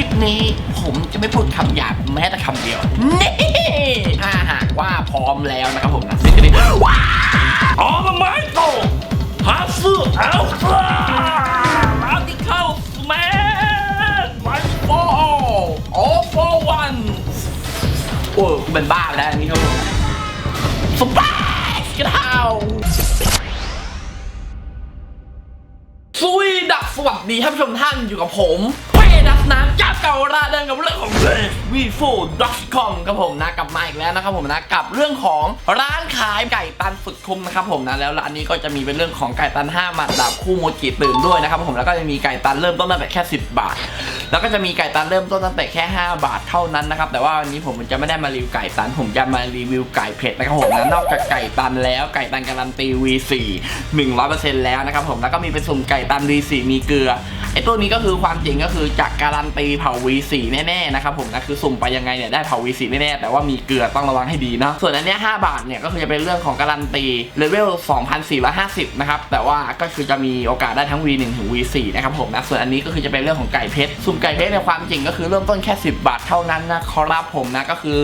ลิปนี้ผมจะไม่พูดคำหยาบแม้แต่คำเดียว นี่ถ้าหากว่าพร้อมแล้วนะครับผมนะซึ่งจะได้ว้าวออกมาไม้โตฮาสึอัลตร้าราดิเคอลสแมนไมโฟโอโฟวันโอ้กูเป็นบ้าแล้วอันนี้ครับผมสบายกันเทาสวีดักสวัสดีท่านผู้ชมท่านอยู่กับผมเวดักนะจา เก่าราเดินกับเรื่องของ v 4 com ครับผมนะกลับมาอีกแล้วนะครับผมนะกับเรื่องของร้านขายไก่ตันสุดคุ้มนะครับผมนะแล้วร้านนี้ก็จะมีเป็นเรื่องของไก่ตัน5หมัดดาบคู่โมจิตื่นด้วยนะครับผมแล้วก็จะมีไก่ตันเริ่มต้นตั้งแต่แค่ 10 บาท แล้วก็จะมีไก่ตันเริ่มต้นตั้งแต่แค่ 5 บาทเท่านั้นนะครับแต่ว่าวันนี้ผมจะไม่ได้มารีวิวไก่ตัน ผมจะมารีวิวไก่เผ็ดนะครับผมนะนอกจากไก่ตันแล้วไก่ตันการันตี V4 100%แล้วนะครับผมแล้วก็มีเป็นสุ่มไก่ตัน V4 มีเกลือ ไอ้ตัวนี้ก็คือความจริงก็คือจากการันตีเผา V4 แน่ๆนะครับผมนะคือสุ่มไปยังไงเนี่ยได้เผา V4 แน่ๆแต่ว่ามีเกลือต้องระวังให้ดีนะส่วนอันเนี้ย5บาทเนี่ยก็คือจะเป็นเรื่องของการันตีเลเวล2,450นะครับแต่ว่าก็คือจะมีโอกาสได้ทั้ง V1 ถึง V4 นะครับผมนะส่วนอันนี้ก็คือจะเป็นเรื่องของไก่เพชรสุ่มไก่เพชรในความจริงก็คือเริ่มต้นแค่ 10 บาทเท่านั้นนะครับผมนะก็คือ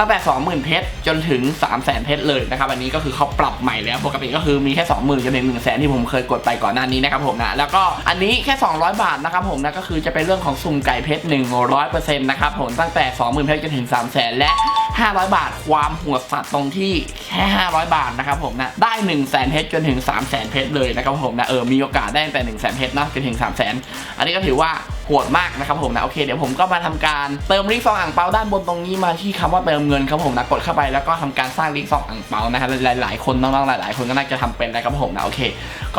ตั้งแต่ 20,000 เพชรจนถึง 300,000 เพชรเลยนะครับอันนี้ก็คือเขาปรับใหม่แล้วปกติก็คือมีแค่ 20,000จนถึง1 0 0 0 0แที่ผมเคยกดไปก่อนหน้านี้นะครับผมนะแล้วก็อันนี้แค่ 200 บาทนะครับผมนะก็คือจะเป็นเรื่องของสุ่มไก่เพชร100%นะครับผมตั้งแต่ 20,000 เพชรจนถึง 300,000 และ 500 บาทความหัวสัตว์ตรงที่แค่ 500 บาทนะครับผมนะได้ 1 0 0 0 0แเพชรจนถึง 3 0 0 0 0 0เพชรเลยนะครับผมนะเออมีโอกาสได้ตั้งแต่ 1 0 0 0 0 0เพชรนะจนถึง 3 0 0 0 0 0อันนี้ก็ถือว่า หดมากนะครับผมนะโอเคเดี๋ยวผมก็มาทำการเติมลิงก์ซองอ่างเปาด้านบนตรงนี้มาที่คำว่าเติมเงินครับผมนะกดเข้าไปแล้วก็ทำการสร้างลิงก์ซองอ่างเปานะฮะหลายๆคนน้องๆหลายๆ คนก็น่าจะทำเป็นนะครับผมนะโอเค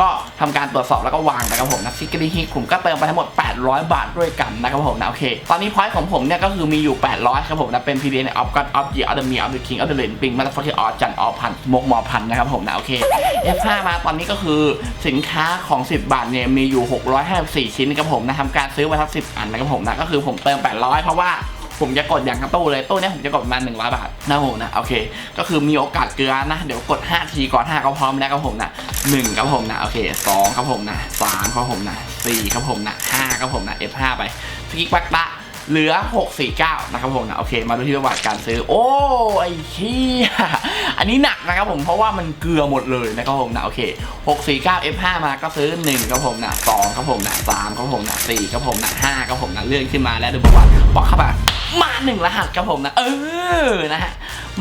ก็ทำการตรวจสอบแล้วก็วางนะครับผมนะซิกรีฮิกผมก็เติมไปทั้งหมด 800 บาทด้วยกันนะครับผมนะโอเค ตอนนี้พอยต์ของผมเนี่ยก็คือมีอยู่ 800ครับผมนะเป็น PDN of God of the of the me of the king of the land ปิงมาแล้วฟอร์ที่ออจันออพันมกมอพันนะครับผมนะโอเค F5 มาตอนนี้ก็คือสินค้าของ 10 บาทเนี่ยมีอยู่ 654 ชิ้นครับผมนะทำการซื้อมาทั้ง10อันนะครับผมนะก็คือผมเติม 800 เพราะว่าผมจะกดอย่างกระตู้เลยตู้เนี้ยผมจะกดประมาณ100 บาทนะผมนะโอเค ก็คือมีโอกาสเกลือนะ เดี๋ยวกด 5 ทีก่อน5ก็พร้อมแล้วครับผมนะ1ครับผมนะโอเค2ครับผมนะ3ครับผมนะ4ครับผมนะ5ครับผมนะ F5 ไปสกิกปักตะ เหลือ 649 นะครับผมนะโอเค มาดูที่ประวัติการซื้อ โอ้ไอ้เหี้ยอันนี้หนักนะครับผมเพราะว่ามันเกลือหมดเลยนะครับผมนะโอเค 649 F5 มาก็ซื้อ1ครับผมนะ2ครับผมนะ3ครับผมนะ4ครับผมนะ5ครับผมนะเลื่อนขึ้นมาแล้วดูประวัติบอกเข้ามา มาหนึ่งรหัสครับผมนะ เออนะฮะ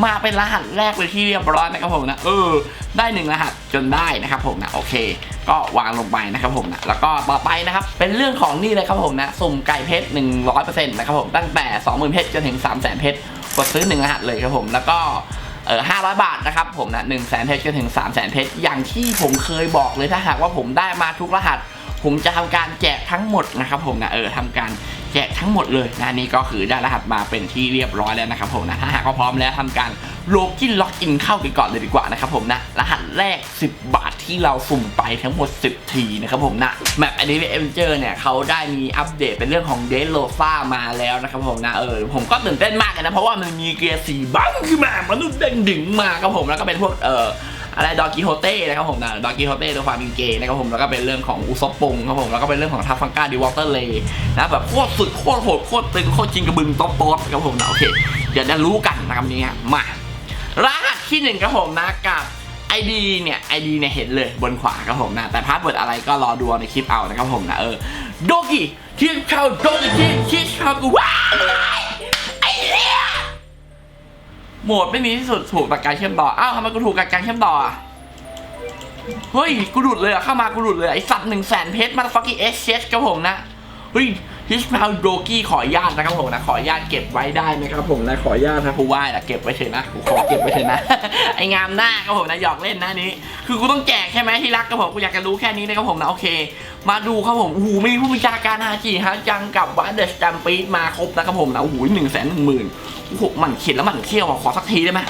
มาเป็นรหัสแรกเลยที่เรียบร้อยนะครับผมนะเออ ได้หนึ่งรหัสจนได้นะครับผมนะโอเค ก็วางลงไปนะครับผมนะแล้วก็ต่อไปนะครับเป็นเรื่องของนี่เลยครับผมนะสุ่มไก่เพชร100%นะครับผมตั้งแต่ 20,000เพชรจนถึง 300,000เพชรกดซื้อหนึ่งรหัสเลยครับผมแล้วก็เออ500บาทนะครับผมนะ1 0 0 0 0แสนเพชรจนถึง3 0 0 0 0เพชรอย่างที่ผมเคยบอกเลยถ้าหากว่าผมได้มาทุกรหัส ผมจะทำการแจกทั้งหมดนะครับผมนะเออทำการแจกทั้งหมดเลยนะนี่ก็คือได้รหัสมาเป็นที่เรียบร้อยแล้วนะครับผมนะถ้าหากว่าพร้อมแล้วทำการโลกินล็อกอินเข้าไปก่อนเลยดีกว่านะครับผมนะรหัสแรก 10 บาทที่เราสุ่มไปทั้งหมด 10 ทีนะครับผมนะแมป a d v e n t u r e เนี่ยเขาได้มีอัปเดตเป็นเรื่องของเด l o f a มาแล้วนะครับผมนะเออผมก็ตื่นเต้นมากเลยนะเพราะว่ามันมีเกียร์สีบังขึ้นมามนุษย์เด้งดึงมาครับผมแล้วก็เป็นพวกเออ อะไรดอกิโฮเต้นะครับผมนะดอกิโฮเต้ตัวความเป็นเกย์นะครับผมแล้วก็เป็นเรื่องของอุซบปงครับผมแล้วก็เป็นเรื่องของทัฟฟังกาดีวอเตอร์เลย์นะแบบโคตรสุดโคตรโหดโคตรตึงโคตรจริงกระบึงต๊อปต๊อปครับผมนะโอเคเดี๋ยวจะรู้กันนะครับนี่ฮะมารหัสที่หนึ่งครับผมนะกับ ID เนี่ย ID เนี่ยเห็นเลยบนขวาครับผมนะแต่พาสเวิร์ดอะไรก็รอดูในคลิปเอานะครับผมนะเออโดกิที่เข้าโดกิที่ที่เข้ากูว้าย โหมดไม่มีที่สุดถูกปากการเชื่อมต่ออ้าวทำไมกูถูกปากการเชื่อมต่ออะเฮ้ยกูหลุดเลยอะเข้ามากูหลุดเลยไอสัตว์หนึ่งแสนเพชรมาฟักกี้เอสเชสกับผมนะเฮ้ย ฮิชมาวโดกี้ขออนุญาตนะครับผมนะขออนุญาตเก็บไว้ได้ไหมครับผมนะขออนุญาตนะกูไหว้ละเก็บไว้เถอะนะกูขอเก็บไว้เถอะนะ ไองามหน้าครับผมนะหยอกเล่นนะนี้ คือกูต้องแจกใช่ไหมที่รักครับผมกูอยากจะรู้แค่นี้นะครับผมนะโอเค มาดูครับผมโอ้โหมีผู้บัญชาการฮาจิฮะจังกับวัดเดอะสแตมปีดมาครบนะครับผมนะโอ้โหหนึ่งแสนหนึ่งหมื่นโอ้โหมันเขียนแล้วมันเที่ยวขอสักทีได้ไหม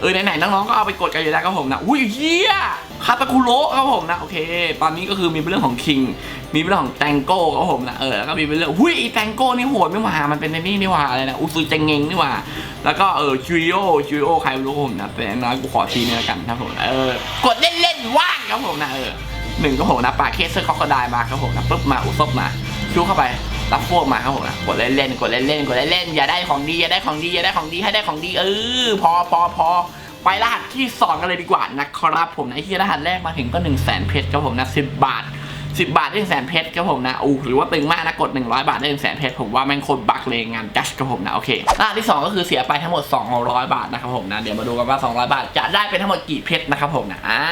เออไหนๆน้องๆก็เอาไปกดกันอยู่แล้วครับผมนะอุ้ยเฮียคาตาคุโระครับผมนะโอเค ตอนนี้ก็คือมีเป็นเรื่องของคิง มีเป็นเรื่องของแตงโก้ครับผมนะเออแล้วก็มีเป็นเรื่องหุ้ยอ้แตงโก้นี่โหดไม่หว่ามันเป็นในนี่นี่หว่าอะไรนะอุซุเจงเงงนี่หว่าแล้วก็เออจูริโอจูริโอใครไม่รู้ผมนะแต่อย่างน้อยกูขอทีนึงแล้วกันครับผมเออกดเล่นๆว่างครับผมนะเออหนึ่งครับผมนะปาเคสเซอร์คอกระไดมาครับผมนะปุ๊บมาอุซบมาชูเข้าไป รับพวกมาครับผมนะกดเล่นๆกดเล่นๆกดเล่นๆอย่าได้ของดีอย่าได้ของดีอย่าได้ของดีให้ได้ของดีเออพอพอพอไปรหัสที่สองกันเลยดีกว่านะครับผมนะที่รหัสแรกมาถึงก็1นึ่งแสนเพชรครับผมนะสิบบาท 10 บาทได้หนึ่งแสนเพชรครับผมนะอู้หรือว่าตึงมากนะกด 100 บาทได้หนึ่งแสนเพชรผมว่าแม่งโคตรบักเลยงานจัสครับผมนะโอเครหัสที่ 2 ก็คือเสียไปทั้งหมด 200 บาทนะครับผมนะเดี๋ยวมาดูกันว่า 200 บาทจะได้เป็นทั้งหมดกี่เพชรนะครับผมนะอ่า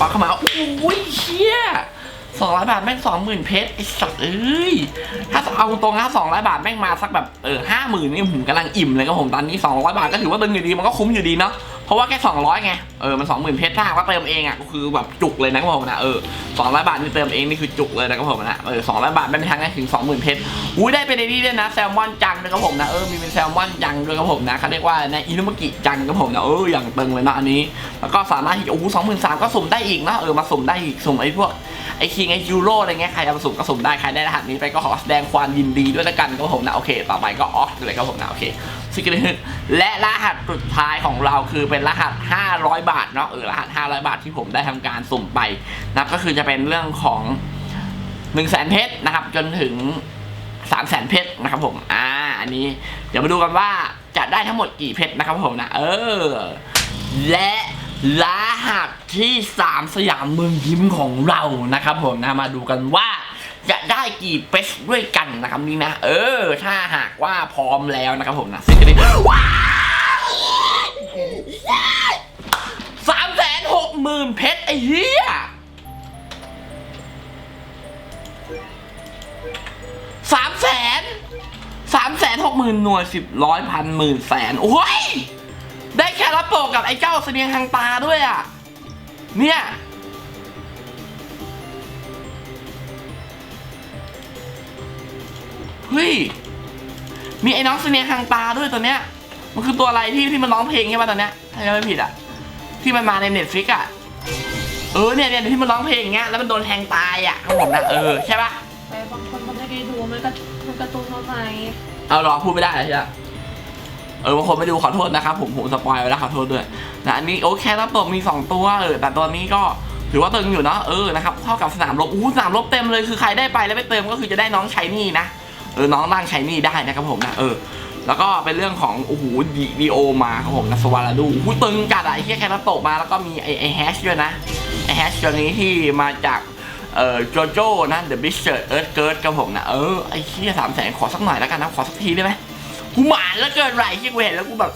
ปักเข้ามาอุ้ยเชี่ย สองร้อยบาทแม่งสองหมื่นเพชรไอ้สัตว์เอ้ยถ้าเอาตรงนะสองร้อยบาทแม่งมาสักแบบเออห้าหมื่นนี่ผมกำลังอิ่มเลยครับผมตอนนี้สองร้อยบาทก็ถือว่าตึงอยู่ดีมันก็คุ้มอยู่ดีเนาะ เพราะว่าแค่สองร้อยไงเออมันสองหมื่นเพชรถ้าหากว่าเติมเองอะก็คือแบบจุกเลยนะครับผมนะเออสองร้อยบาทนี่เติมเองนี่คือจุกเลยนะครับผมนะเออสองร้อยบาทไม่มีทางได้ถึงสองหมื่นเพชรอุ้ยได้เป็นไอ้นี่ด้วยนะแซลมอนจังนะครับผมนะเออมีเป็นแซลมอนจังด้วยครับผมนะเขาเรียกว่าในอินุมกิจังครับผมนะเอออย่างตึงเลยนะอันนี้ แล้วก็สามารถที่โอ้โหสองหมื่นสามก็สุ่มได้อีกนะเออมาสุ่มได้อีกสุ่มไอ้พวกไอ้คิงไอ้ยูโรอะไรเงี้ยใครเอามาสุ่มก็สุ่มได้ใครได้รหัสนี้ไปก็ขอแสดงความยินดีด้วยละกันครับผมนะโอเค ต่อไปก็ออฟเลยครับผมนะโอเค ซิกเนและรหัสสุดท้ายของเราคือเป็นรหัส 500 บาทเนาะเออรหัส 500 บาทที่ผมได้ทำการสุ่มไปนะครับก็คือจะเป็นเรื่องของ1 0 0 0 0แสนเพชรนะครับ จนถึง3 0 0แสนเพชรนะครับผม อ่า อันนี้ เดี๋ยวมาดูกันว่าจะได้ทั้งหมดกี่เพชรนะครับผมนะ เออ และรหัสที่3สยามเมืองยิ้มของเรานะครับผมนะ มาดูกันว่า จะได้กี่เปชด้วยกันนะครับนี่นะ เออ ถ้าหากว่าพร้อมแล้วนะครับผมนะซึ่งจะได้ว้าวสามแสนหกหมื่นเพชรไอ้เหี้ยสามแสนสามแสนหกหมื่นหน่วยสิบร้อยพันหมื่นแสนโอ้ย ได้แค่ราโปกับไอ้เจ้าเสนียงทางตาด้วยอะ เนี่ย ฮ้ย มีไอ้น้องเสนียงทางตาด้วยตัวเนี้ย มันคือตัวอะไรที่ที่มันร้องเพลงใช่ป่ะตอนเนี้ยถ้าจำไม่ผิดอะ ที่มันมาในเน็ตฟิกอะ เออเนี่ยเนี่ยที่มันร้องเพลงอย่างเงี้ย แล้วมันโดนแทงตายอะครับผมนะเออใช่ป่ะแต่บางคนเขาไม่ได้ดูมันก็มันการะตูนเขาไหมเอาหรอพูดไม่ได้เหรอใช่ไหมเออบางคนไม่ดูขอโทษนะครับผมผมสปอยไว้แล้วขอโทษด้วยนะอันนี้โอเคแล้วตัวมี 2 ตัวเออแต่ตัวนี้ก็ถือว่าตึงอยู่เนาะเออนะครับเท่ากับสนามรบอู้สนามรบเต็มเลยคือใครได้ไปแล้วไปเติมก็คือจะได้น้องชายนี่นะ เออน้องร่างชายนี่ได้นะครับผมนะเออแล้วก็เป็นเรื่องของโอ้โหดีดีโอมาครับผมนะสวาราดูอู้ตึงจัดอะไอ้เฮียแคนาโตะมาแล้วก็มีไอ้ไอ้แฮชด้วยนะไอ้แฮชตัวนี้ที่มาจากเอ่อโจโจ้นะ The b i s h e r Earth g i r d ครับผมนะเออไอ้เฮียสามแสนขอสักหน่อยแล้วกันนะขอสักทีได้ไหมกูหมานแล้วเกินไรเชี่ยกูเห็นแล้วกูแบบ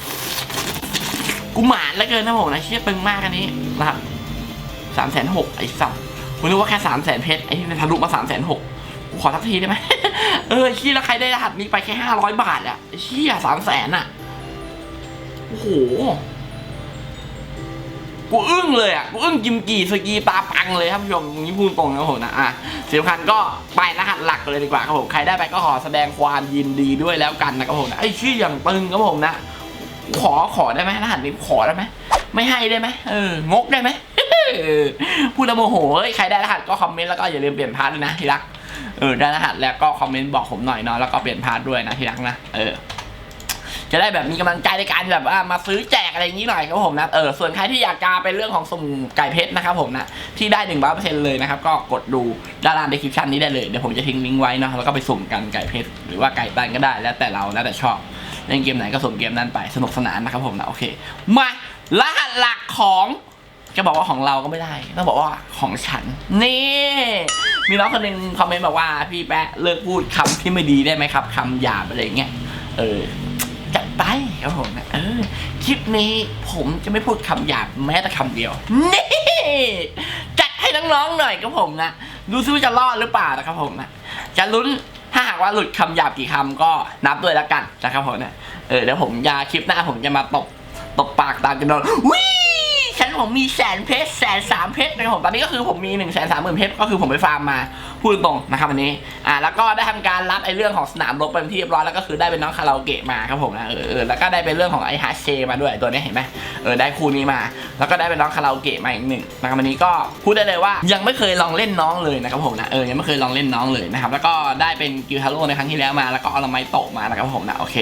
กูหมานแล้วเกินนะผมนะเชี่ยตึงมากอันนี้นะครับสามแสนหกไอ้สัสกูนึกว่าแค่สามแสนเพชรไอ้ที่ทะลุมาสามแสนหก ขอสักทีได้ไหม เออชี่ยแล้วใครได้รหัสนี้ไปแค่ห้าร้อยบาทอะไอ้เชี่ยสามแสนอะโอ้โห กูอึ้งเลยอะ กูอึ้งกิมกีสกีตาปังเลยครับผู้ชมนี่พูดตรงนะผมนะ อะสำคัญก็ไปรหัสหลักเลยดีกว่าครับผม ใครได้ไปก็ขอแสดงความยินดีด้วยแล้วกันนะครับผมนะ ไอ้ชื่ออย่างตึงครับผมนะ ขอขอได้ไหมรหัสนี้ขอได้ไหม ไม่ให้ได้ไหมเออ งกได้ไหมพูดแล้วโมโหเฮ้ยใครได้รหัสก็คอมเมนต์แล้วก็อย่าลืมเปลี่ยนพาร์ทด้วยนะที่รัก เออได้รหัสแล้วก็คอมเมนต์บอกผมหน่อยเนาะแล้วก็เปลี่ยนพาร์ทด้วยนะที่รักนะเออจะได้แบบมีกำลังใจในการแบบว่ามาซื้อแจกอะไรอย่างนี้หน่อยครับผมนะเออส่วนใครที่อยากจะเป็นเรื่องของสุ่มไก่เพชรนะครับผมนะที่ได้หนึ่งร้อยเปอร์เซ็นต์เลยนะครับก็กดดูด้านล่างในคลิปชั่นนี้ได้เลยเดี๋ยวผมจะทิ้งลิงก์ไว้เนาะแล้วก็ไปสุ่มกันไก่เพชรหรือว่าไก่ตันก็ได้แล้วแต่เราแล้วแต่ชอบเล่นเกมไหนก็สุ่มเกมนั้นไปสนุกสนานนะครับผมนะโอเคมารหัสหลักของ จะบอกว่าของเราก็ไม่ได้ต้องบอกว่าของฉัน นี่ มีน้องคนหนึ่งคอมเมนต์บอกว่าพี่แปะเลิกพูดคำที่ไม่ดีได้ไหมครับคำหยาบอะไรเงี้ยเออจัดไปครับผมนะเออคลิปนี้ผมจะไม่พูดคำหยาบแม้แต่คำเดียว นี่จัดให้น้องๆหน่อยครับผมนะดูซิว่าจะรอดหรือเปล่านะครับผมนะจะลุ้นถ้าหากว่าหลุดคำหยาบกี่คำก็นับด้วยแล้วกันนะครับผมนะเออเดี๋ยวผมยาคลิปหน้าผมจะมาตบตบปากตามกันโดนวิฉัน ผมมีแสนเพชรแสนสามเพชรนผมตอนนี้ก็คือผมมีหนึ่งแสนสามหมื่นเพชรก็คือผมไปฟาร์มมาพูดตรงนะครับวันนี้อ่าแล้วก็ได้ทำการรับไอ้เรื่องของสนามรบเป็นที่เรียบร้อยแล้วก็คือได้เป็นน้องคาราโอเกะมาครับผมนะเออเออแล้วก็ได้เป็นเรื่องของไอ้ฮาเชมาด้วยตัวนี้เห็นไหมเออได้คู่นี้มา แล้วก็ได้เป็นน้องคาราโอเกะมาอีกหนึ่งนะครับวันนี้ก็พูดได้เลยว่ายังไม่เคยลองเล่นน้องเลยนะครับผมนะเออยังไม่เคยลองเล่นน้องเลยนะครับแล้วก็ได้เป็นกิวทาโร่ในครั้งที่แล้วมา แล้วก็อลไมโตมานะครับผมนะโอเค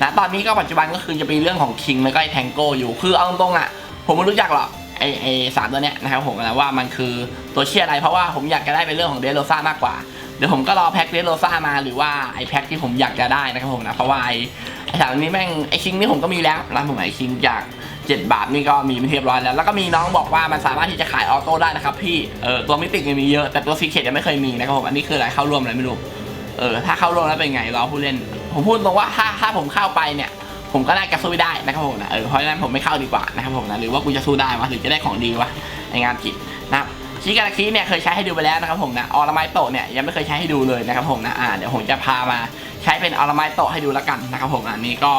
นะตอนนี้ก็ปัจจุบันก็คือจะเป็นเรื่องของคิงแล้วก็ไอ้แทงโกอยู่คือเอาตรงอะ ผมไม่รู้จักหรอกไอไอสามตัวเนี้ยนะครับผมนะว่ามันคือตัวเชียอะไรเพราะว่าผมอยากจะได้เป็นเรื่องของเดโรซ่ามากกว่า เดี๋ยวผมก็รอแพ็คเดโรซ่ามาหรือว่าไอแพ็คที่ผมอยากจะได้นะครับผมนะเพราะว่าไอไอสามตัวนี้แม่งไอชิงนี่ผมก็มีแล้วร้านผมไอชิงจาก7บาทนี่ก็มีเป็นที่เรียบร้อยแล้ว แล้วก็มีน้องบอกว่ามันสามารถที่จะขายออโต้ได้นะครับพี่เออตัวมิติมันมีเยอะแต่ตัวซีเคทยังไม่เคยมีนะครับผมอันนี้คืออะไรเข้าร่วมอะไรไม่รู้เออถ้าเข้าร่วมแล้วเป็นไงรอผู้เล่น ผมพูดตรงว่าถ้าถ้าผมเข้าไปเนี่ย ผมก็น่าจะสู้ไม่ได้นะครับผมนะเออเพราะฉะนั้นผมไม่เข้าดีกว่านะครับผมนะหรือว่ากูจะสู้ได้วะหรือจะได้ของดีวะในงานกิจนะครับชิการาคิเนี่ยเคยใช้ให้ดูไปแล้วนะครับผมนะออร์ไมโตเนี่ยยังไม่เคยใช้ให้ดูเลยนะครับผมนะอ่าเดี๋ยวผมจะพามาใช้เป็นออร์ไมโตให้ดูแล้วกันนะครับผมอันนี้ก็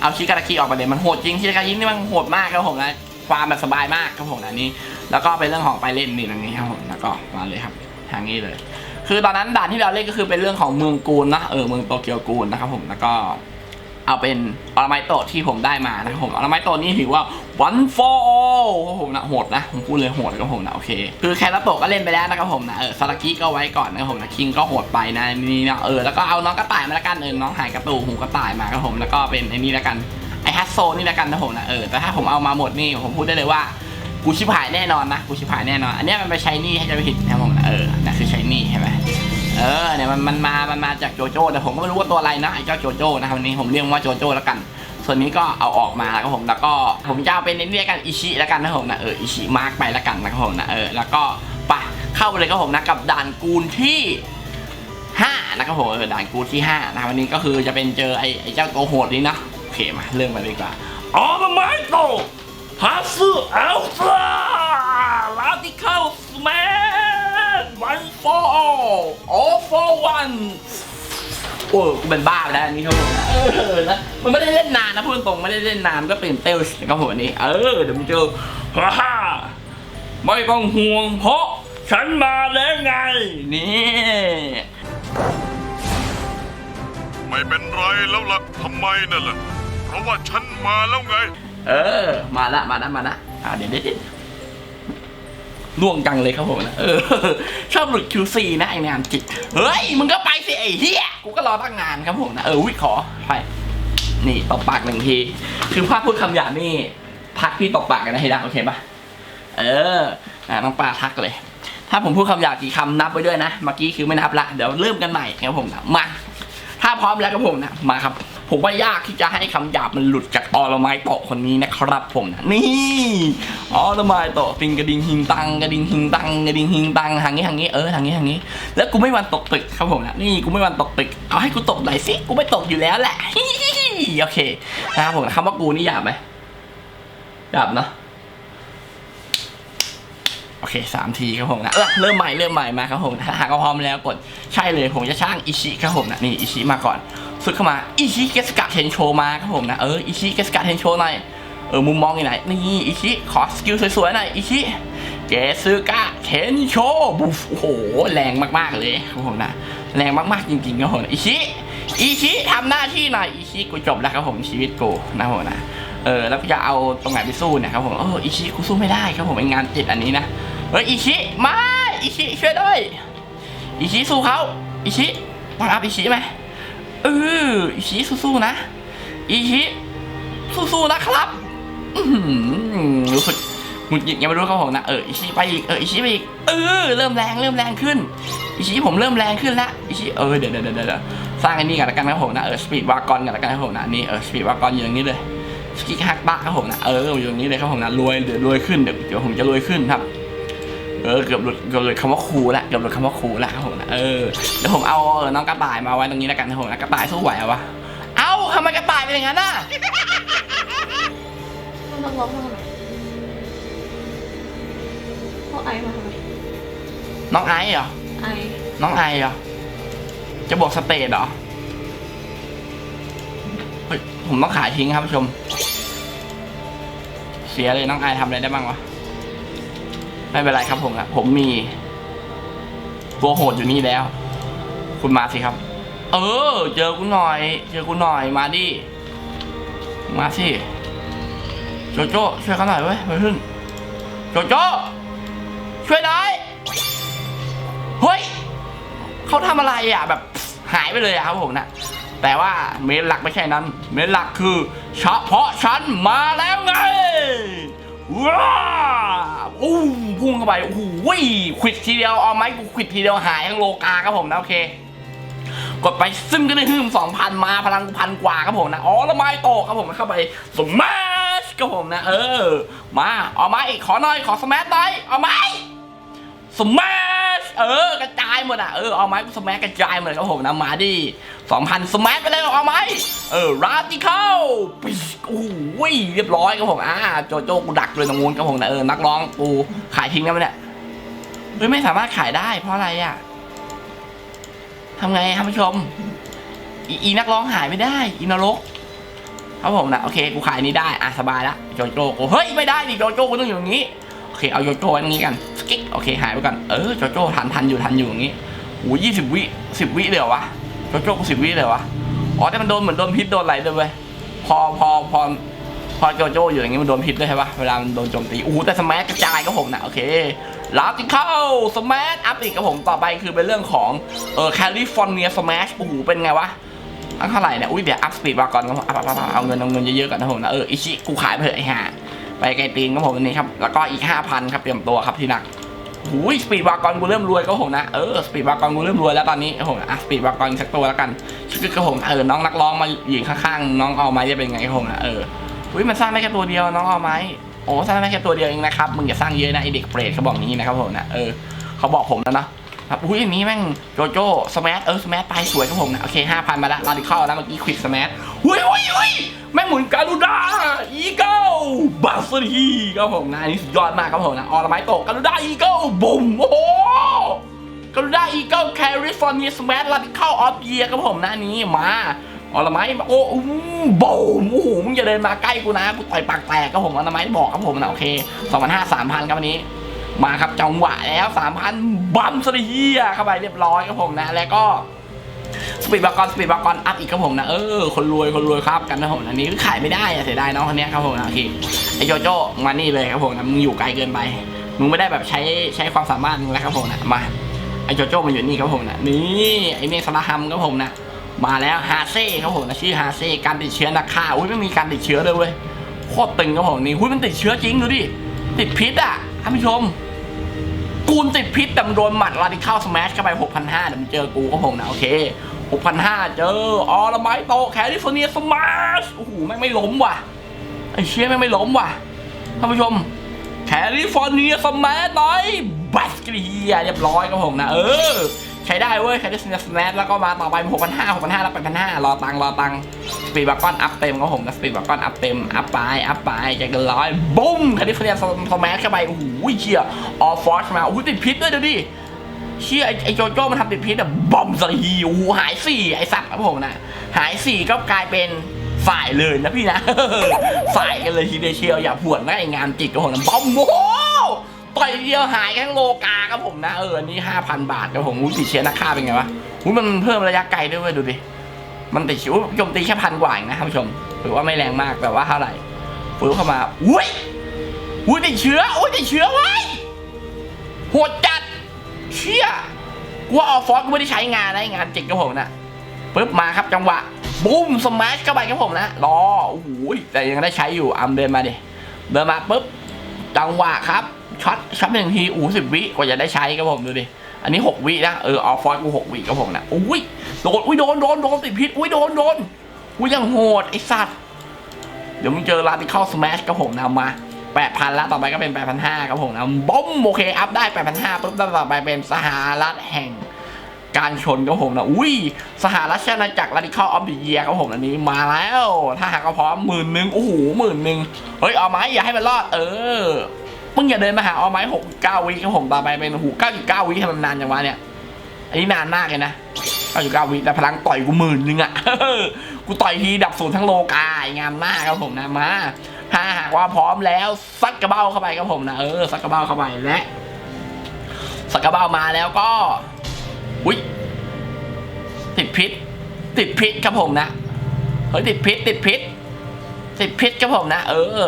เอาชิการาคิออกมาเลยมันโหดจริงชิการาคินี่มันโหดมากครับผมนะความแบบสบายมากครับผมนะอันนี้ แล้วก็เป็นเรื่องของไปเล่นนี่ตรงนี้ครับผมแล้วก็มาเลยครับทางนี้เลย คือตอนนั้นด่านที่เราเล่นก็คือเป็นเรื่องของเมืองกูนนะเออเมืองโตเกียวกูนนะครับผมแล้วก็ เอาเป็นออร์ไมโตะที่ผมได้มานะผมออร์ไมโตะนี่ถือว่า one for all ผมนะโหดนะผมพูดเลยโหดครับผมนะโอเคคือแคราโตก็เล่นไปแล้วนะครับผมนะเออซารากิก็ไว้ก่อนนะครับผมนะคิงก็โหดไปนะนี่นะเออแล้วก็เอาน้องกระต่ายมาแล้วกันเออน้องหายกระตูหูกระต่ายมาครับผมแล้วก็เป็นไอ้นี่แล้วกันไอฮัตโซนี่แล้วกันนะผมนะเออแต่ถ้าผมเอามาหมดนี่ผมพูดได้เลยว่ากูชิบหายแน่นอนนะกูชิบหายแน่นอนอันนี้มันไปใช้หนี่ให้จะไปผิดนะผมนะเออนั่นคือใช้หนี่ใช่ไหม ออเนี่ยมันมันมามันมาจากโจโจ้แต่ผมก็ไม่รู้ว่าตัวอะไรนะไอ้เจ้าโจโจ้นะครับวันนี้ผมเรียกว่าโจโจ้แล้วกัน ส่วนนี้ก็เอาออกมาแล้วครับผมแล้วก็ผมจะเอาเป็นเรียกกันอิชิแล้วกันนะผมนะเอออิชิมาร์กไปแล้วกันนะครับผมนะเออแล้วก็ไปเข้าไปเลยครับผมนะกับด่านกูนที่ห้านะครับผมเออด่านกูที่ห้านะครับวันนี้ก็คือจะเป็นเจอไอ้ไอ้เจ้าตัวโหดนี้นะโอเคมาเริ่มกันเลยดีกว่าออร์ไมโตฮัสซูอัลฟาลาติค a ลสแมน one for all all for one โอ้กูเป็นบ้าไปแล้วอันนี้ครับผมเออนะมันไม่ได้เล่นนานนะพูดตรงๆไม่ได้เล่นนานก็เป็นเตลส์นะครับผมอันนี้ เออเดี๋ยวมึงเจอฮ่าฮ่าไม่ต้องห่วงเพราะฉันมาแล้วไง นี่ ไม่เป็นไรแล้วล่ะทำไมนั่นล่ะ เพราะว่าฉันมาแล้วไง เออ มาละ มาละ มาละ อ่าเดี๋ยวเดี๋ยวเดี๋ยว ล่วงจังเลยครับผมนะเออชอบหลุด Q4 นะไอ้งานจิตเฮ้ยมึงก็ไปสิไอ้เหี้ยกูก็รอตั้งงานครับผมนะเออวิขอไปนี่ตบปากหนึ่งทีคือภาพพูดคำหยาบนี่ทักพี่ตบปากกันนะให้ได้โอเคปะเอออ่าน้องปลาทักเลย ถ้าผมพูดคำหยาบกี่คำนับไปด้วยนะเมื่อกี้คือไม่นับละเดี๋ยวเริ่มกันใหม่ครับผมนะมาถ้าพร้อมแล้วครับผมนะมาครับ ผมว่ายากที่จะให้คำหยาบมันหลุดจากออลไม้โตคนนี้นะครับผมนี่ออลไม้โตะปิงกระดิ่งหิงตังกระดิ่งหิงตังกระดิ่งหิงตังทางนี้ทางนี้เออทางนี้ทางนี้ แล้วกูไม่วันตกตึกครับผมนะนี่กูไม่วันตกตึกเอาให้กูตกหน่อยสิกูไม่ตกอยู่แล้วแหละโอเคนะครับผมคำว่ากูนี่หยาบไหมหยาบเนาะ โอเคสามทีครับผมนะเออเริ่มใหม่เริ่มใหม่มาครับผมถ้าหากพร้อมแล้วกดใช่เลยผมจะช่างอิชิครับผมนะนี่อิชิมาก่อนสุดเข้ามาอิชิเกสกะเทนโชมาครับผมนะเอออิชิเกสกะเทนโชหน่อยเออมุมมองอยู่ไหนนี่อิชิขอสกิลสวยๆหน่อยอิชิเกสึกะเทนโชบุฟโอ้โหแรงมากๆเลยครับผมนะแรงมากๆจริงๆครับผมอิชิอิชิทำหน้าที่หน่อยอิชิกูจบแล้วครับผมชีวิตกูนะผมนะเออแล้วจะเอาตรงไหนไปสู้เนี่ยครับผมเอออิชิกูสู้ไม่ได้ครับผมงานจิตอันนี้นะ เฮ้ยอิชิม่อิชิช่วยด้วยอิชิสู้เขาอิชิวางอัพอิชิไหมเอออิชิสู้ๆนะอิชิสู้ๆนะครับรู้สึกหงุดหงิดยังไม่รู้ครับผมนะเอออิชิไปอีกเอออิชิไปอีกเออเริ่มแรงเริ่มแรงขึ้นอิชิผมเริ่มแรงขึ้นล้วอิชิเออเดี๋ยวเดี๋ยวเดี๋ยวเสร้างอันนี้กันล้วกันครับผมนะเออสปีดวากอนกันล้วกันครับผมนะอันนี่เออสปีดวากอนอยู่อย่างนี้เลยสกิกฮักบ้าครับผมนะเอออยู่อย่างนี้เลยครับผมนะรวยเดี๋ยวรวยขึ้นเดี๋ยวเดี๋ยวผมจะรวยขึ้นครับ เออเกือบหลุดเกือบหลุดคำว่าครูละเกือบหลุดคำว่าครูละครับผมนะเออเดี๋ยวผมเอาเออน้องกระต่ายมาไว้ตรงนี้แล้วกันนะผมนะกระต่ายสู้ไหวเหรอวะเอ้าทำไมกระต่ายเป็นอย่างนั้นน่ะมันต้องร้องมาทำไมเพราะไอมาทำไมน้องไอซ์เหรอไอน้องไอซ์เหรอจะบวกสเตทเหรอเฮ้ยผมต้องขายทิ้งครับผู้ชม เสียเลยน้องไอซ์ทำอะไรได้บ้างวะ ไม่เป็นไรครับผมอะผมมีตัวโหดอยู่นี่แล้ว คุณมาสิครับ เออ เจอกูหน่อย เจอกูหน่อยมาดิมาสิโจโจ้ช่วยเขาหน่อยเว้ยไปขึ้นโจโจ้ช่วยหน่อยเฮ้ยเขาทำอะไรอะแบบหายไปเลยอะครับผมนะแต่ว่าเมนหลักไม่ใช่นั้น เมนหลักคือเฉพาะฉันมาแล้วไง ว้าอู้พุ่งเข้าไปโอ้โหควิดทีเดียวเอาไหมกูควิดทีเดียวหายทั้งโลกาครับผมนะโอเค กดไปซึ่งก็ได้ฮึมสองพันมาพลังพันกว่าครับผมนะอ๋อแล้วไม้โตครับผมเข้าไปสมาชครับผมนะ เออ มาเอาไม้ขอหน่อยขอสมาร์ทหน่อยเอาไม้สมาช เออกระจายหมดอะเออเอาไม้สมาร์ทกระจายหมดเลยครับผมนะมาดิสองพันสมาร์ทไปเลยเอาไหมเออราติเข้าปิ๊โอ้โหเรียบร้อยครับผมอ่าโจโจ้กูดักเลยตรงนู้นครับผมนะเออนักร้องกูขายทิ้งได้ไหมเนี่ยเฮ้ยไม่สามารถขายได้ เพราะอะไรอะทำไงท่านผู้ชมอีอีนักร้องหายไม่ได้อีนรกครับผมนะโอเคกูขายนี้ได้อะสบายละโจโจ้กูเฮ้ยไม่ได้ดิโจโจ้กูต้องอยู่อย่างนี้ โอเคเอาโจโจ้ไว้ตรงนี้กันสกิ๊กโอเคหายไปก่อนเออโจโจ้ทันทันอยู่ทันอยู่อย่างนี้โอ้ยี่สิบวิสิบวิเลยเหรอวะโจโจ้กูสิบวิเลยเหรอวะอ๋อแต่มันโดนเหมือนโดนพิษโดนอะไรเลยเว้ยพอพอพอพอโจโจ้อยู่อย่างนี้มันโดนพิษด้วยใช่ปะเวลามันโดนโจมตีโอ้แต่สมักระจายก็ผมนะโอเคลาติเข้าสมาร์อัพอีกครับผมต่อไปคือเป็นเรื่องของเออแคลิฟอร์เนียสมาร์โอ้โหเป็นไงวะอันเท่าไหร่เนี่ยอุ้ยเดี๋ยวอัพสปีดมาก่อนครับผมอัพอัพอัพเอาเงินเอาเงินเยอะๆก่อนนะผมนะเอออิชิกูขายไปเถอะไอ้ห่า ไปไกลตีนครับผมอันนี้ครับ แล้วก็อีก 5,000 ครับเตรียมตัวครับที่หนักหูยสปีดวากอนกูเริ่มรวยก็ผมนะเออสปีดวากอนกูเริ่มรวยแล้วตอนนี้ผมอะสปีดวากอนสักตัวแล้วกันชื่อครับผมเออน้องนักร้องมาหยืนข้างๆน้องเอาไหมจะเป็นไงผมนะเอออุ้ยมันสร้างได้แค่ตัวเดียวน้องเอาไหมโอ้สร้างได้แค่ตัวเดียวเองนะครับมึงอย่าสร้างเยอะนะไอเด็กเปรตเขาบอกนี้นะครับผมนะเออเขาบอกผมแล้วนะครับอุ้ยอันนี้แม่งโจโจ้สมาร์ทเออสมาร์ทไปสวยครับผมนะโอเคห้าพันมาละลาดิคอลแล้วเมื่อกี้ควิกสมาร์ทอุ้ยอุ้ยอุ้ย แม่งหมุนการูด้าอีเกิลบัสซีครับผมนะอันนี้สุดยอดมากครับผมนะออร์ไมโตการูด้าอีเกิลบุ้มโอ้โหการูด้าอีเกิลแคลิฟอร์เนียสมทลาดิคอลออฟเยียครับผมนะนี้มาออร์ไมโอ้อู้บูมโอ้โหมึงอย่าเดินมาใกล้กูนะกูต่อยปากแตกครับผมออร์ไมบอกครับผมนะโอเคสองพันห้าสามพันครับวันนี้มาครับจังหวะแล้ว3,000บัมสเฮียเข้าไปเรียบร้อยครับผมนะแล้วก็ สปีดบากอนสปีดบากอนอัพอีกครับผมนะเออคนรวยคนรวยครับกันนะผมอันนี้ขายไม่ได้อะเสียดายน้องคนนี้ครับผมนะโอเคไอโจโจ้มานี่เลยครับผมนะมึงอยู่ไกลเกินไปมึงไม่ได้แบบใช้ใช้ความสามารถมึงแล้วครับผมนะมาไอโจโจ้มันอยู่นี่ครับผมนะนี่ไอเมฆสลาฮัมครับผมนะมาแล้วฮาเซ่ครับผมนะชื่อฮาเซ่การติดเชื้อนักฆ่าอุ้ยไม่มีการติดเชื้อเลยเว้ยโคตรตึงครับผมนี่อุ้ยมันติดเชื้อจริงดูดิติดพิษอะท่านผู้ชม กูนติดพิษแต่มันโดนหมัดราดิค a ลสมัชเข้าไป 6,500เดี๋ยวมันเจอกูก็ผมนะโอเค 6,500 เจอออลไมโตแคลิฟอร์เนียสมาชโอ้โหแม่งไม่ล้มว่ะไอ้เชี่ยแม่งไม่ล้มว่ะท่านผู้ชมแคลิฟอร์เนียสมาชหน่อยบัสกรียเรียบร้อยก็ผมนะ เออ ช้ได้เว้ยแคลิฟอร์เนียสมาชแล้วก็มาต่อไป6,500 6,500แล้ว8,500รอตังรอตังสปีดบัคกอนอัพเต็มก็ผมนะสปีดบัคกอนอัพเต็มอัพไปอัพไปใจกันร้อยบุ้มแคลิฟอร์เนียสมาชเข้าไปโอ้โหเชี่ยออฟฟอร์ชมาโอ้โหติดพิษด้วยดูดิเชี่ยไอ้ไอโจโจ้มันทำติดพิษอะบอมสลีโอ้โหหายสี่ไอสัตว์ครับผมนะหายสี่ก็กลายเป็นฝ่ายเลยนะพี่นะฝ่ายกันเลยทีเดียวเชียวอย่าผวนนะไองานจิตกับผมนะบอมโอ้ ต่อยเดียวหายทั้งโลกาครับผมนะเอออันนี้ห้าพันบาทครับผมอุ้ยติดเชื้อนักฆ่าเป็นไงวะอุ้ยมันเพิ่มระยะไกลด้วยเวยดูดิมันติดเชื้อโจมตีแค่พันกว่าเองนะท่านผู้ชมถือว่าไม่แรงมากแต่ว่าเท่าไหร่ฟื้นเข้ามาอุ้ยอุ้ยติดเชื้ออุ้ยติดเชื้อไว้โหดจัดเชี่ยกูว่าออฟฟอร์กูไม่ได้ใช้งานนะไอ้งานจริงกับผมนะปึ๊บมาครับจังหวะบูมสมัชเข้าไปครับผมนะรอโอ้โหแต่ยังได้ใช้อยู่อัมเดินมาดิเดินมาปุ๊บจังหวะครับ ช็อตช็อตหนึ่งทีอู้สิบวิกว่าจะได้ใช้ครับผมดูดิอันนี้หกวินะเออออฟฟอร์กูหกวิครับผมนะอุ้ยโดนอุ้ยโดนโดนโดนติดพิษอุ้ยโดนโดนอุ้ยยังโหดไอ้สัตว์เดี๋ยวมึงเจอลาติเข้าสมัชกับผมนะมาแปดพันแล้วต่อไปก็เป็นแปดพันห้าครับผมนะบอมโอเคอัพได้แปดพันห้าปุ๊บต่อไปเป็นสหรัฐแห่งการชนครับผมนะอุ้ยสหรัฐอาณาจักร radical of the year ครับผมอันนี้มาแล้ว ถ้าหากว่าพร้อมหมื่นหนึ่งโอ้โหหมื่นหนึ่งเฮ้ยเอาไม้อย่าให้มันรอดเออ มึงอย่าเดินมาหาเอาไม้หกเก้าวิครับผมต่อไปเป็นหูเก้าจุดเก้าวิทำไมมันนานจังวะเนี่ย อันนี้นานมากเลยนะเก้าจุดเก้าวิแต่พลังต่อยกูหมื่นนึงอะกูต่อยทีดับศูนย์ทั้งโลกางามมากครับผมนะมาถ้าหากว่าพร้อมแล้วซัดกระเบ้าเข้าไปครับผมนะเออซัดกระเบ้าเข้าไปและซัดกระเบ้ามาแล้วก็อุ้ยติดพิษ ติดพิษครับผมนะเฮ้ยติดพิษติดพิษติดพิษครับผมนะ เออ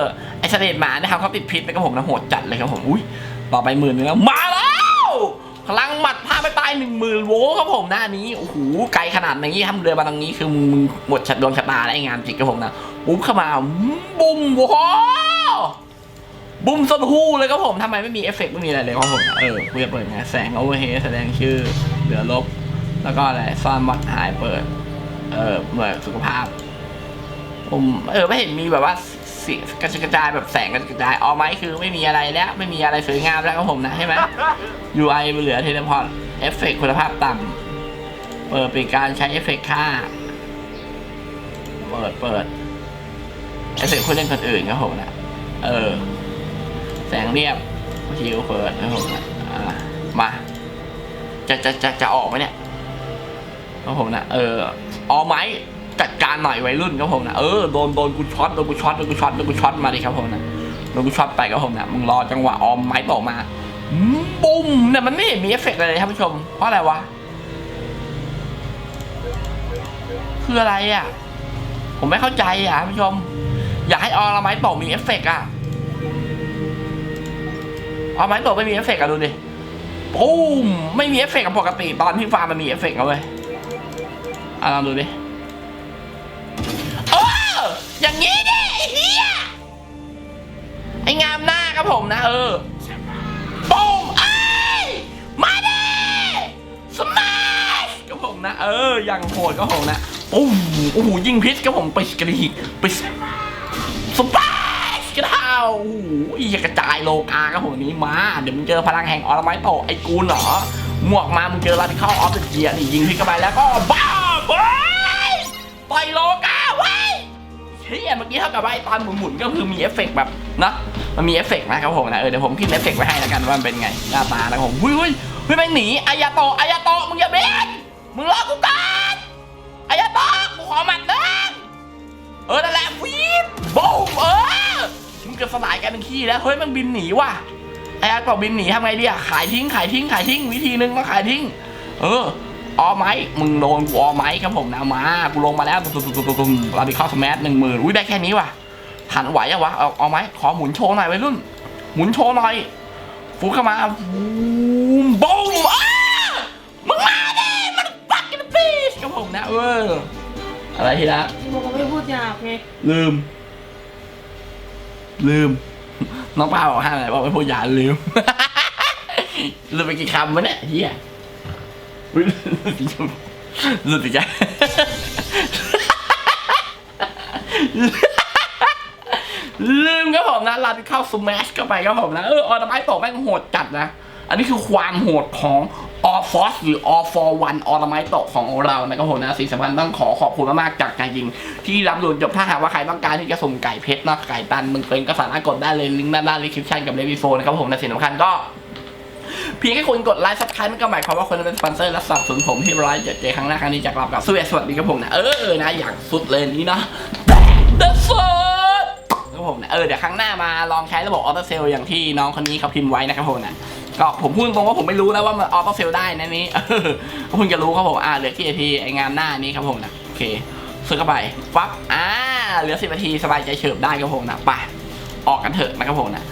ไอเสด็จหมานะครับเขาติดพิษนะครับผมนะโหดจัดเลยครับผมอุ้ยต่อไปหมื่นนึงแล้วมาแล้วพลังหมัดพาไปตายหนึ่งหมื่นโวครับผมหนะอันนี้โอ้โหไกลขนาดนี้ทำเรือมาตรงนี้คือมึงหมดชัดดวงชะตาไอ้งานจริงครับผมนะปุ๊บเข้ามาบุ้มโว้บุ้มสนหู้เลยครับผมทำไมไม่มีเอฟเฟกต์ไม่มีอะไรเลยครับผมเออกูจะเปิดไงแสงโอเวอร์เฮดแสดงชื่อเหลือลบ แล้วก็อะไรซ่อนบัตรหายเปิด เออเหน่วยสุขภาพผมเออไม่เห็นมีแบบว่า เสียกระจายกระจายแบบแสงกระจายกระจายเอาไหมคือไม่มีอะไรแล้ว ไม่มีอะไรสวยงามแล้วครับผมนะใช่ไหม UI เหลือเทเลพอร์ตเอฟเฟกคุณภาพต่ำเปิดเป็นการใช้เอฟเฟกค่า เปิดเปิดเอฟเฟกคนเล่นคนอื่นครับผมนะเออ แสงเรียบชิวเปิดครับผมนะอ่ามาจะจะจะจะออกไหมเนี่ยครับผมนะเออออกไหม จัดการหน่อยวัยรุ่นครับผมนะเออโดนโดนกูช็อตโดนกูช็อตโดนกูช็อตโดนกูช็อตมาดิครับผมนะโดนกูช็อตไปครับผมนะมึงรอจังหวะออมไม้ต่อมาบุ้มเนี่ยมันไม่มีเอฟเฟกต์อะไรเลยครับผู้ชม เพราะอะไรวะ คืออะไรอะ ผมไม่เข้าใจอะท่านผู้ชม อยากให้ออลไม้ตกมีเอฟเฟกต์อะออลไม้ตกไม่มีเอฟเฟกต์อะดูดิปุ้มไม่มีเอฟเฟกต์กับปกติตอนที่ฟาร์มมันมีเอฟเฟกต์เอาเว้อะลองดูดิ ออย่างนี้ดิไอ้เฮียไอ้งามหน้าครับผมนะ เออปุ้มเอ้ยมาดิสมาชครับผมนะ เอออย่างโหดครับผมนะโอ้โหโอ้โหยิงพิษครับผมไปกระดิกไปสสปาชกระเท้าโอ้โหอยากกระจายโลกาครับผมนี้มา เดี๋ยวมึงเจอพลังแห่งออร์ไมโตไอ้กูนเหรอหมวกมามึงเจอราดิคอลออฟเดอะเกียร์นี่ยิงพิษเข้าไปแล้วก็บ้าเว้ยต่อยโลกาเว้ย เฮียเมื่อกี้เท่ากับว่าไอตอนหมุนๆก็คือมีเอฟเฟกต์แบบนะมันมีเอฟเฟกต์นะครับผมนะเออเดี๋ยวผมพิมพ์เอฟเฟกต์ไว้ให้แล้วกันว่ามันเป็นไงหน้าตานะผมเฮ้ยเฮ้ยเฮ้ยแม่งหนีอายาโตอายาโตมึงอย่าเบนมึงรอกูก่อนอายาโตกูขอหมัดนึงเออนั่นแหละวีบบูมเออมึงเกือบสลายกันเป็นขี้แล้วเฮ้ยมันบินหนีว่ะไอ้อาตอกบินหนีทำไงดีอะขายทิ้งขายทิ้งขายทิ้งวิธีนึงก็ขายทิ้ง เออ ออไหมมึงโดนกูออไหมครับผมนะมากูลงมาแล้วตุ้มตุ้มตุ้มตุ้มตุ้มลาดิคอลสแมทหนึ่งหมื่นอุ้ยได้แค่นี้ว่ะหันไหวอะวะเอาเอาไหมขอหมุนโชว์หน่อยวัยรุ่น หมุนโชว์หน่อยฟูเข้ามาบูมบูมอ้ามึงมาดิมันปักกันปีชครับผมนะเอออะไรทีละบอกว่าไม่พูดหยาบไงลืม ลืม น้องป้าบอกห้ามอะไรบอกไม่พูดอย่าลืมลืมไปกี่คำวะเนี่ยเฮีย อุ๊ยลืมอีกแล้วลืมครับผมนะลาดิเข้าสแมชเข้าไปครับผมนะเออออร์ไม้ตกแม่งโหดจัดนะ อันนี้คือความโหดของ All Force หรือ All for One ออร์ไม้ตกของเรานะครับผมนะสิ่งสำคัญต้องขอขอบคุณมากๆจากใจจริง ที่รับรู้จบถ้าหากว่าใครต้องการที่จะสุ่มไก่เพชรนะไก่ตันมึงเป็นก็สามารถกดได้เลยลิงก์ด้านล่างรีคริปชันกับเลวิโฟนะครับผมและสิ่งสำคัญก็ เพียงแค่คุณกดไลค์สักครั้งก็หมายความว่าคุณเป็นสปอนเซอร์และสนับสนุนผมที่ร้อยเจ็ดเจครั้งหน้าครั้งนี้จากเรากับสวัสดีครับผมนะเออนะอย่างสุดเลยนี้นะเดอะสุดครับผมนะเออเดี๋ยวครั้งหน้ามาลองใช้ระบบออโต้เซลอย่างที่น้องคนนี้เขาพิมพ์ไว้นะครับผมนะก็ผมพูดตรงว่าผมไม่รู้แล้วว่ามันออโต้เซลได้นะนี้เออก็เพิ่งจะรู้ครับผมอ่าเหลือกี่นาทีไองานหน้านี้ครับผมนะโอเคซื้อเข้าไปปั๊บอ่าเหลือสิบนาทีสบายใจเฉิบได้ครับผมนะไปออกกันเถอะนะครับผมนะ